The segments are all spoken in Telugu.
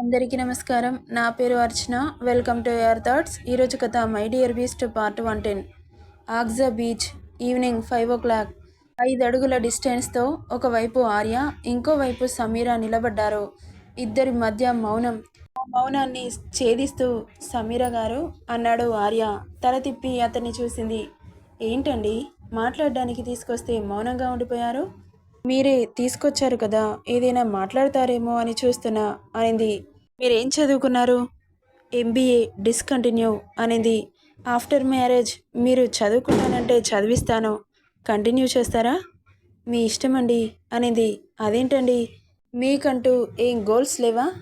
అందరికీ నమస్కారం. నా పేరు Archana. Welcome to your thoughts. ఈరోజు కథ my dear beast part one ten. ఆగ్జా beach. Evening five o'clock. ఐదు అడుగుల డిస్టెన్స్తో ఒకవైపు ఆర్య ఇంకోవైపు సమీరా నిలబడ్డారు. ఇద్దరి మధ్య మౌనం. ఆ మౌనాన్ని ఛేదిస్తూ సమీరా గారు అన్నాడు ఆర్య. తల తిప్పి అతన్ని చూసింది. ఏంటండి? మాట్లాడడానికి తీసుకొస్తే మౌనంగా ఉండిపోయారు? మీరే తీసుకొచ్చారు కదా ఏదైనా మాట్లాడతారేమో అని చూస్తున్నా అనింది. మీరేం చదువుకున్నారు? ఎంబీఏ డిస్కంటిన్యూ అనింది. ఆఫ్టర్ మ్యారేజ్ మీరు చదువుకున్నానంటే చదివిస్తాను. కంటిన్యూ చేస్తారా? మీ ఇష్టమండి అనింది. అదేంటండి? మీకంటూ ఏం గోల్స్ లేవా?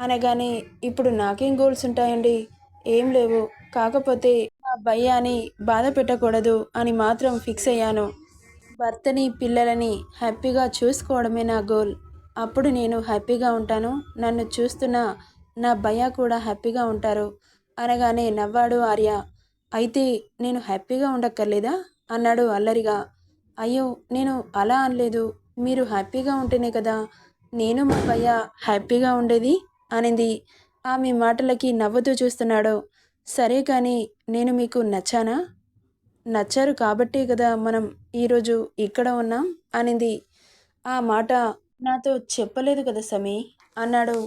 అనగానే ఇప్పుడు నాకేం గోల్స్ ఉంటాయండి? ఏం లేవు. కాకపోతే నా భయ్యాని బాధ పెట్టకూడదు అని మాత్రం ఫిక్స్ అయ్యాను. భర్తని పిల్లలని హ్యాపీగా చూసుకోవడమే నా గోల్. అప్పుడు నేను హ్యాపీగా ఉంటాను. నన్ను చూస్తున్న నా భయ కూడా హ్యాపీగా ఉంటారు. అనగానే నవ్వాడు ఆర్య. అయితే నేను హ్యాపీగా ఉండక్కర్లేదా? అన్నాడు అల్లరిగా. అయ్యో నేను అలా అనలేదు. మీరు హ్యాపీగా ఉంటేనే కదా నేను మా భయ్య హ్యాపీగా ఉండేది? అనింది. ఆమె మాటలకి నవ్వుతూ చూస్తున్నాడు. సరే కానీ నేను మీకు నచ్చానా? నచ్చారు కాబట్టే కదా మనం ఈరోజు ఇక్కడ ఉన్నాం అనింది. ఆ మాట నాతో చెప్పలేదు కదా సమీ అన్నాడు.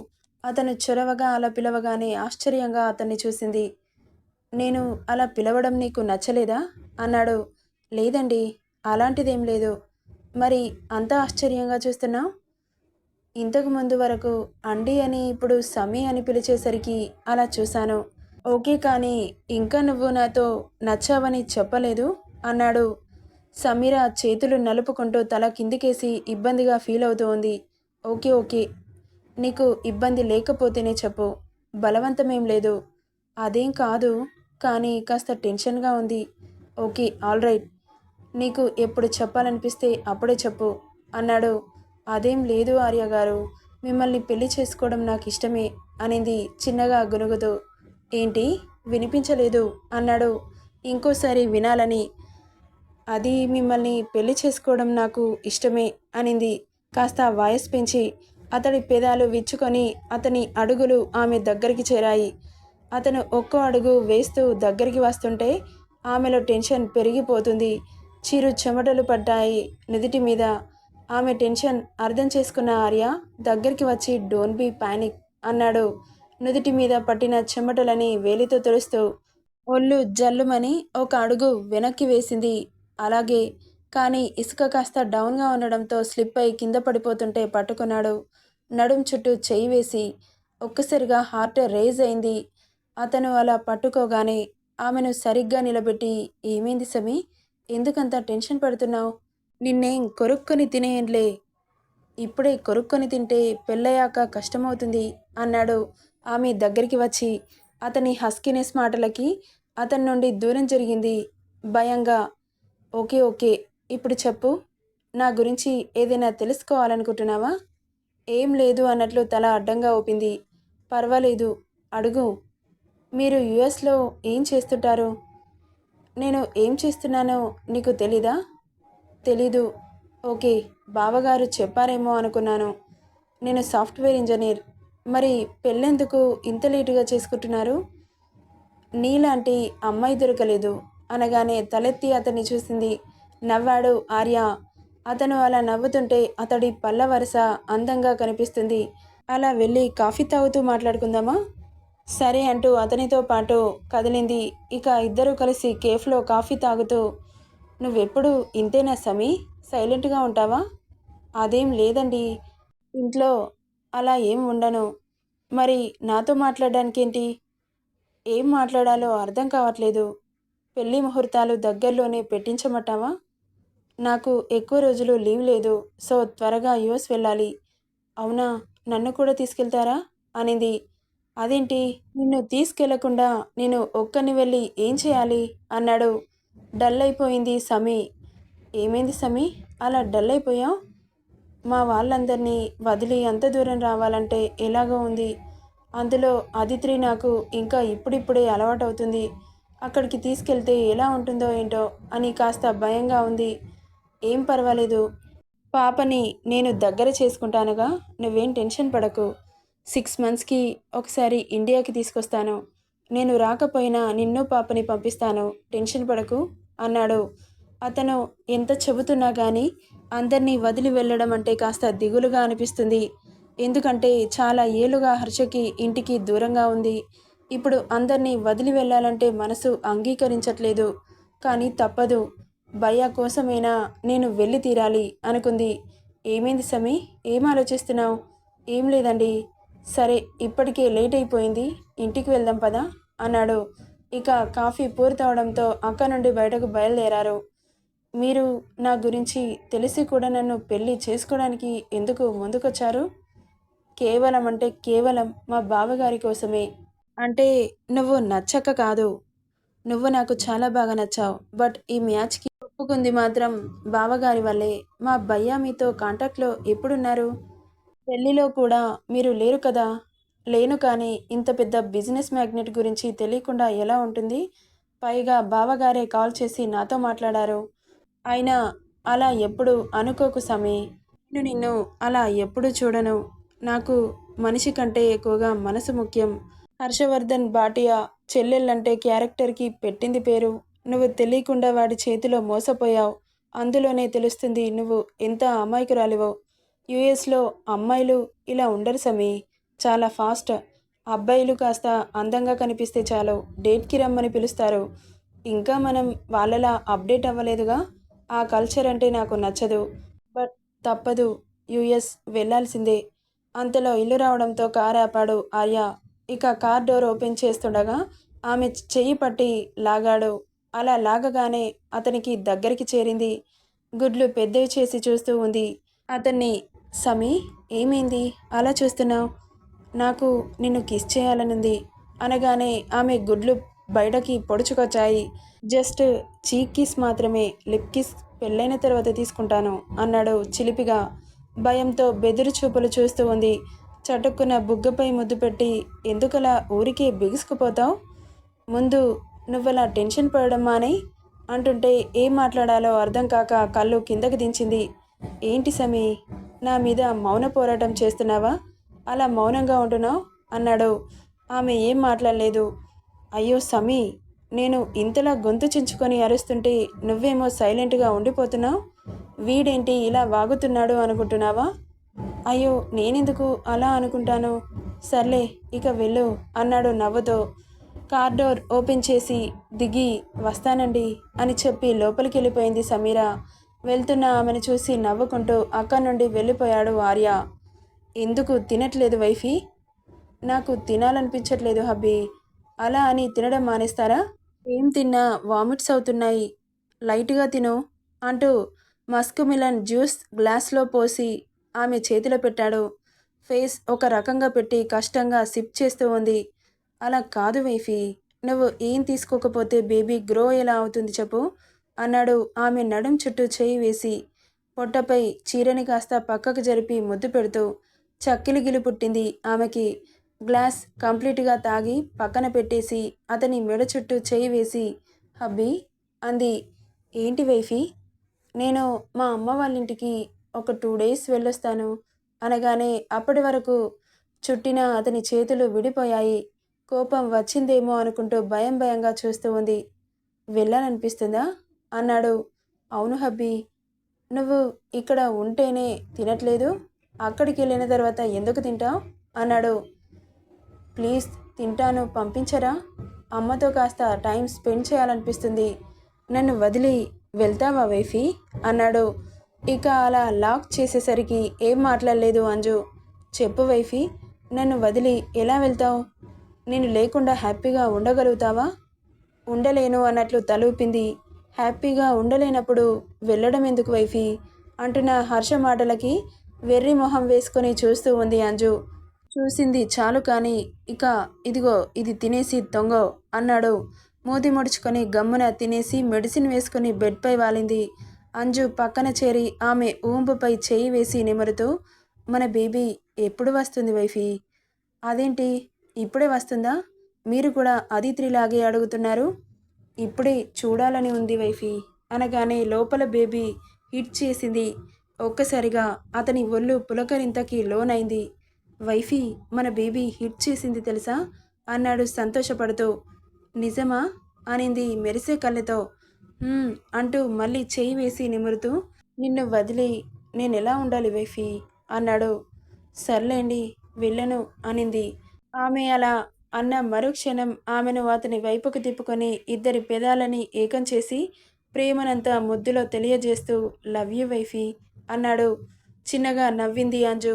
అతను చొరవగా అలా పిలవగానే ఆశ్చర్యంగా అతన్ని చూసింది. నేను అలా పిలవడం నీకు నచ్చలేదా? అన్నాడు. లేదండి అలాంటిదేం లేదు. మరి అంత ఆశ్చర్యంగా చూస్తున్నావు? ఇంతకు ముందు వరకు అండి అని ఇప్పుడు సమీ అని పిలిచేసరికి అలా చూశాను. ఓకే కానీ ఇంకా నువ్వు నాతో నచ్చావని చెప్పలేదు అన్నాడు. సమీర చేతులు నలుపుకుంటూ తల కిందికేసి ఇబ్బందిగా ఫీల్ అవుతూ ఉంది. Okay okay. నీకు ఇబ్బంది లేకపోతేనే చెప్పు. బలవంతమేం లేదు. అదేం కాదు కానీ కాస్త టెన్షన్గా ఉంది. Okay all right. నీకు ఎప్పుడు చెప్పాలనిపిస్తే అప్పుడే చెప్పు అన్నాడు. అదేం లేదు ఆర్య గారు మిమ్మల్ని పెళ్ళి చేసుకోవడం నాకు ఇష్టమే అనింది చిన్నగా గునుగుతూ. ఏంటి? వినిపించలేదు అన్నాడు. ఇంకోసారి వినాలని. అది మిమ్మల్ని పెళ్ళి చేసుకోవడం నాకు ఇష్టమే అనింది. కాస్త వాయస్ పెంచి అతడి పెదాలు విచ్చుకొని అతని అడుగులు ఆమె దగ్గరికి చేరాయి. అతను ఒక్కో అడుగు వేస్తూ దగ్గరికి వస్తుంటే ఆమెలో టెన్షన్ పెరిగిపోతుంది. చిరు చెమటలు పడ్డాయి నుదిటి మీద. ఆమె టెన్షన్ అర్థం చేసుకున్న ఆర్య దగ్గరికి వచ్చి డోంట్ బీ పానిక్ అన్నాడు. నుదుటి మీద పట్టిన చెమటలని వేలితో తుడుస్తూ ఒళ్ళు జల్లుమని ఒక అడుగు వెనక్కి వేసింది. అలాగే కానీ ఇసుక కాస్త డౌన్గా ఉండడంతో స్లిప్ అయి కింద పడిపోతుంటే పట్టుకున్నాడు. నడుం చుట్టూ చేయి వేసి ఒక్కసారిగా హార్ట్ రేజ్ అయింది. అతను అలా పట్టుకోగానే ఆమెను సరిగ్గా నిలబెట్టి ఏమైంది సమీ? ఎందుకంత టెన్షన్ పడుతున్నావు? నిన్నేం కొరుక్కొని తినేయంలే ఇప్పుడే కొరుక్కొని తింటే పెళ్ళయ్యాక కష్టమవుతుంది అన్నాడు. ఆమె దగ్గరికి వచ్చి అతని హస్కినెస్ మాటలకి అతని నుండి దూరం జరిగింది భయంగా. ఓకే ఓకే ఇప్పుడు చెప్పు. నా గురించి ఏదైనా తెలుసుకోవాలనుకుంటున్నావా? ఏం లేదు అన్నట్లు తల అడ్డంగా ఊపింది. పర్వాలేదు అడుగు. మీరు యుఎస్లో ఏం చేస్తుంటారు? నేను ఏం చేస్తున్నానో నీకు తెలీదా? తెలీదు. ఓకే బావగారు చెప్పారేమో అనుకున్నాను. నేను సాఫ్ట్వేర్ ఇంజనీర్. మరి పెళ్ళెందుకు ఇంత లేటుగా చేసుకుంటున్నారు? నీలాంటి అమ్మాయి దొరకలేదు. అనగానే తలెత్తి అతన్ని చూసింది నవ్వాడు ఆర్య. అతను అలా నవ్వుతుంటే అతడి పళ్ళ వరుస అందంగా కనిపిస్తుంది. అలా వెళ్ళి కాఫీ తాగుతూ మాట్లాడుకుందామా? సరే అంటూ అతనితో పాటు కదిలింది. ఇక ఇద్దరూ కలిసి కేఫ్లో కాఫీ తాగుతూ నువ్వెప్పుడు ఇంతేనా సమీ? సైలెంట్గా ఉంటావా? అదేం లేదండి. ఇంట్లో అలా ఏం ఉండను. మరి నాతో మాట్లాడడానికి ఏంటి ఏం మాట్లాడాలో అర్థం కావట్లేదు. పెళ్ళి ముహూర్తాలు దగ్గరలోనే పెట్టించమంటావా? నాకు ఎక్కువ రోజులు లీవ్ లేదు. సో త్వరగా యుఎస్ వెళ్ళాలి. అవునా? నన్ను కూడా తీసుకెళ్తారా? అనింది. అదేంటి? నిన్ను తీసుకెళ్ళకుండా నేను ఒక్కని వెళ్ళి ఏం చేయాలి? అన్నాడు. డల్ అయిపోయింది సమీ. ఏమైంది సమీ? అలా డల్ అయిపోయావు? మా వాళ్ళందరినీ వదిలి అంత దూరం రావాలంటే ఎలాగో ఉంది. అందులో అదిత్రి నాకు ఇంకా ఇప్పుడిప్పుడే అలవాటు అవుతుంది అక్కడికి తీసుకెళ్తే ఎలా ఉంటుందో ఏంటో అని కాస్త భయంగా ఉంది. ఏం పర్వాలేదు. పాపని నేను దగ్గర చేసుకుంటానుగా. నువ్వేం టెన్షన్ పడకు. సిక్స్ మంత్స్కి ఒకసారి ఇండియాకి తీసుకొస్తాను. నేను రాకపోయినా నిన్ను పాపని పంపిస్తాను. టెన్షన్ పడకు అన్నాడు. అతను ఎంత చెబుతున్నా కానీ అందరినీ వదిలి వెళ్ళడం అంటే కాస్త దిగులుగా అనిపిస్తుంది. ఎందుకంటే చాలా ఏలుగా హర్షకి ఇంటికి దూరంగా ఉంది. ఇప్పుడు అందరినీ వదిలి వెళ్ళాలంటే మనసు అంగీకరించట్లేదు. కానీ తప్పదు. భయ కోసమైనా నేను వెళ్ళి తీరాలి అనుకుంది. ఏమైంది సమీ? ఏం ఆలోచిస్తున్నావు? ఏం లేదండి. సరే ఇప్పటికే లేట్ అయిపోయింది. ఇంటికి వెళ్దాం పదా? అన్నాడు. ఇక కాఫీ పూర్తవడంతో అక్క నుండి బయటకు బయలుదేరారు. మీరు నా గురించి తెలిసి కూడా నన్ను పెళ్ళి చేసుకోవడానికి ఎందుకు ముందుకొచ్చారు? కేవలం అంటే కేవలం మా బావగారి కోసమే. అంటే నువ్వు నచ్చక కాదు. నువ్వు నాకు చాలా బాగా నచ్చావు. బట్ ఈ మ్యాచ్కి ఒప్పుకుంది మాత్రం బావగారి వల్లే. మా భయ్యా మీతో కాంటాక్ట్లో ఎప్పుడున్నారు? పెళ్ళిలో కూడా మీరు లేరు కదా? లేను కానీ ఇంత పెద్ద బిజినెస్ మ్యాగ్నెట్ గురించి తెలియకుండా ఎలా ఉంటుంది? పైగా బావగారే కాల్ చేసి నాతో మాట్లాడారు. అయినా అలా ఎప్పుడు అనుకోకు సమీ. నేను నిన్ను అలా ఎప్పుడు చూడను. నాకు మనిషి కంటే ఎక్కువగా మనసు ముఖ్యం. హర్షవర్ధన్ భాటియా చెల్లెళ్ళంటే క్యారెక్టర్కి పెట్టింది పేరు. నువ్వు తెలియకుండా వాడి చేతిలో మోసపోయావు. అందులోనే తెలుస్తుంది నువ్వు ఎంత అమాయకురాలివో. యుఎస్లో అమ్మాయిలు ఇలా ఉండరు సమీ. చాలా ఫాస్ట్. అబ్బాయిలు కాస్త అందంగా కనిపిస్తే చాలు. డేట్కి రమ్మని పిలుస్తారు. ఇంకా మనం వాళ్ళలా అప్డేట్ అవ్వలేదుగా? ఆ కల్చర్ అంటే నాకు నచ్చదు. బట్ తప్పదు. యుఎస్ వెళ్ళాల్సిందే. అంతలో ఇల్లు రావడంతో కారు ఆపాడు ఆర్య. ఇక కార్ డోర్ ఓపెన్ చేస్తుండగా ఆమె చెయ్యి పట్టి లాగాడు. అలా లాగగానే అతనికి దగ్గరికి చేరింది. గుడ్లు పెద్దవి చేసి చూస్తూ ఉంది. అతన్ని సమీ ఏమైంది? అలా చూస్తున్నావు? నాకు నిన్ను కిస్ చేయాలనుంది. అనగానే ఆమె గుడ్లు బయటకి పొడుచుకొచ్చాయి. జస్ట్ చీక్ కిస్ మాత్రమే లిప్ కిస్ పెళ్ళైన తర్వాత తీసుకుంటాను అన్నాడు చిలిపిగా. భయంతో బెదురు చూపులు చూస్తూ ఉంది. చటుక్కున బుగ్గపై ముద్దు పెట్టి ఎందుకలా ఊరికే బిగుసుకుపోతావు? ముందు నువ్వలా టెన్షన్ పడడం మానే? అంటుంటే ఏం మాట్లాడాలో అర్థం కాక కళ్ళు కిందకి దించింది. ఏంటి సమీ నా మీద మౌన పోరాటం చేస్తున్నావా? అలా మౌనంగా ఉంటున్నావు? అన్నాడు. ఆమె ఏం మాట్లాడలేదు. అయ్యో సమీ నేను ఇంతలా గొంతు చించుకొని అరుస్తుంటే నువ్వేమో సైలెంట్గా ఉండిపోతున్నావు? వీడేంటి ఇలా వాగుతున్నాడు అనుకుంటున్నావా? అయ్యో నేనెందుకు అలా అనుకుంటాను? సర్లే ఇక వెళ్ళు అన్నాడు నవ్వుతో. కార్ డోర్ ఓపెన్ చేసి దిగి వస్తానండి అని చెప్పి లోపలికి వెళ్ళిపోయింది సమీర. వెళ్తున్న ఆమెను చూసి నవ్వుకుంటూ అక్కడి నుండి వెళ్ళిపోయాడు ఆర్య. ఎందుకు తినట్లేదు వైఫీ? నాకు తినాలనిపించట్లేదు హబ్బీ. అలా అని తినడం మానేస్తారా? ఏం తిన్నా? వామిట్స్ అవుతున్నాయి. లైట్గా తిను అంటూ మస్క్ మిలన్ జ్యూస్ గ్లాస్లో పోసి ఆమె చేతిలో పెట్టాడు. ఫేస్ ఒక రకంగా పెట్టి కష్టంగా సిప్ చేస్తూ ఉంది. అలా కాదు వైఫీ నువ్వు ఏం తీసుకోకపోతే బేబీ గ్రో ఎలా అవుతుంది చెప్పు అన్నాడు ఆమె నడుం చుట్టూ చేయి వేసి. పొట్టపై చీరని కాస్త పక్కకు జరిపి ముద్దు పెడుతూ చక్కిలిగిలి పుట్టింది ఆమెకి. గ్లాస్ కంప్లీట్గా తాగి పక్కన పెట్టేసి అతని మెడ చుట్టూ చేయి వేసి హబ్బీ అంది. ఏంటి వైఫీ? నేను మా అమ్మ వాళ్ళ ఇంటికి ఒక టూ డేస్ వెళ్ళొస్తాను. అనగానే అప్పటి వరకు చుట్టిన అతని చేతులు విడిపోయాయి. కోపం వచ్చిందేమో అనుకుంటూ భయం భయంగా చూస్తూ ఉంది. వెళ్ళాలనిపిస్తుందా? అన్నాడు. అవును హబ్బీ. నువ్వు ఇక్కడ ఉంటేనే తినట్లేదు. అక్కడికి వెళ్ళిన తర్వాత ఎందుకు తింటావు? అన్నాడు. ప్లీజ్ తింటాను పంపించరా? అమ్మతో కాస్త టైం స్పెండ్ చేయాలనిపిస్తుంది. నన్ను వదిలి వెళ్తావా వైఫీ? అన్నాడు. ఇక అలా లాక్ చేసేసరికి ఏం మాట్లాడలేదు అంజు. చెప్పు వైఫీ నన్ను వదిలి ఎలా వెళ్తావు? నేను లేకుండా హ్యాపీగా ఉండగలుగుతావా? ఉండలేను అన్నట్లు తలూపింది. హ్యాపీగా ఉండలేనప్పుడు వెళ్ళడం ఎందుకు వైఫీ? అంటున్న హర్ష మాటలకి వెర్రి మొహం వేసుకొని చూస్తూ ఉంది అంజు. చూసింది చాలు కానీ ఇక ఇదిగో ఇది తినేసి తొంగో అన్నాడు. మూతి ముడుచుకొని గమ్మున తినేసి మెడిసిన్ వేసుకుని బెడ్పై వాలింది. అంజు పక్కన చేరి ఆమె ఊంపుపై చేయి వేసి నిమరుతూ మన బేబీ ఎప్పుడు వస్తుంది వైఫీ? అదేంటి? ఇప్పుడే వస్తుందా? మీరు కూడా అదిత్రిలాగే అడుగుతున్నారు. ఇప్పుడే చూడాలని ఉంది వైఫీ అనగానే లోపల బేబీ హిట్ చేసింది. ఒక్కసారిగా అతని ఒళ్ళు పులకరింతకి లోనైంది. వైఫీ మన బేబీ హిట్ చేసింది తెలుసా? అన్నాడు సంతోషపడుతూ. నిజమా? అనింది మెరిసే కళ్ళతో. అంటూ మళ్ళీ చేయి వేసి నిమురుతూ. నిన్ను వదిలి నేను ఎలా ఉండాలి వైఫీ? అన్నాడు. సర్లేండి వెళ్ళను అనింది. ఆమె అలా అన్న మరుక్షణం ఆమెను అతని వైపుకు తిప్పుకొని ఇద్దరి పెదాలని ఏకం చేసి ప్రేమనంతా ముద్దులో తెలియజేస్తూ లవ్ యూ వైఫీ అన్నాడు. చిన్నగా నవ్వింది అంజు.